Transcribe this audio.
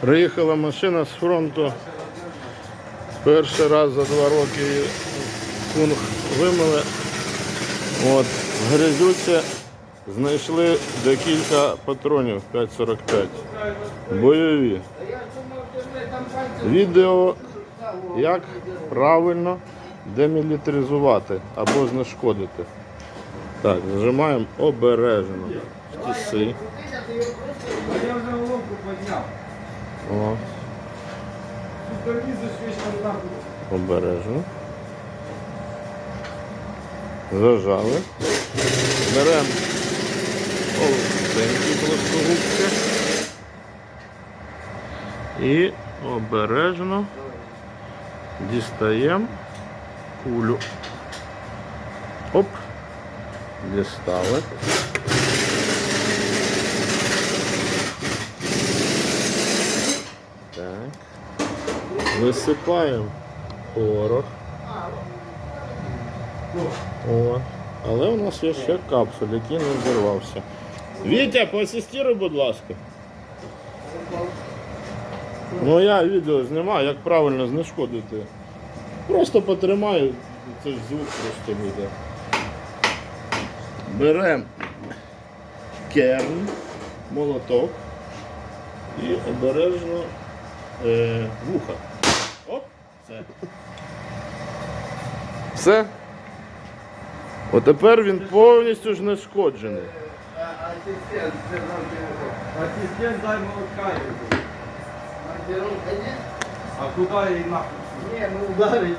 Приїхала машина з фронту. Перший раз за два роки її кунг вимили. От, в грязюці знайшли декілька патронів 5,45. Бойові. Відео, як правильно демілітаризувати або знешкодити. Так, зажимаємо обережно. в Тіси. Я вже головку підняв. О, обережно. Зажали. Беремо овсенькі плоскогубці. І обережно дістаємо кулю. Оп. Дістали. Так. Висипаємо порох. О. Але у нас є ще капсуль, який не взірвався. Вітя, поасистіруй, будь ласка. Ну я відео знімаю, як правильно знешкодити. Просто потримаю, це ж звук просто буде. Беремо керн, молоток і обережно е, вуха. Оп, все. Все. Отепер він повністю ж нашкоджений. Асистент, Асистент дай молотка. йому. А куди її нахуй? Не, ну ударить,